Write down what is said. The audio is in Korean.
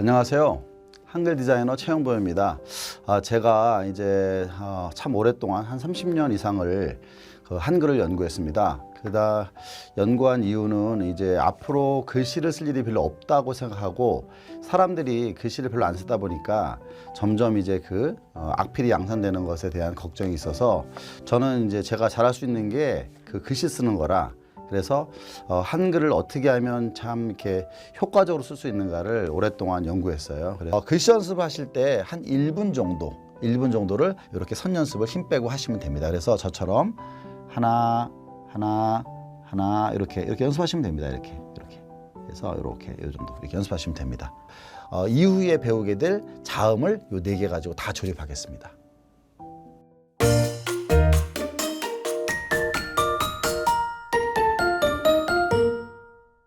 안녕하세요. 한글 디자이너 최영보입니다. 아, 제가 이제 어, 참 오랫동안 한 30년 이상을 그 한글을 연구했습니다. 그다 연구한 이유는 이제 앞으로 글씨를 쓸 일이 별로 없다고 생각하고 사람들이 글씨를 별로 안 쓰다 보니까 점점 이제 그 어, 악필이 양산되는 것에 대한 걱정이 있어서 저는 이제 제가 잘할 수 있는 게 그 글씨 쓰는 거라 그래서 어, 한글을 어떻게 하면 참 이렇게 효과적으로 쓸 수 있는가를 오랫동안 연구했어요. 그래서 어, 글씨 연습하실 때 한 1분 정도, 1분 정도를 이렇게 선 연습을 힘 빼고 하시면 됩니다. 그래서 저처럼 하나, 하나, 하나 이렇게 이렇게 연습하시면 됩니다. 이렇게 이렇게. 그래서 이렇게 이 정도 이렇게 연습하시면 됩니다. 어, 이후에 배우게 될 자음을 요 네 개 가지고 다 조립하겠습니다.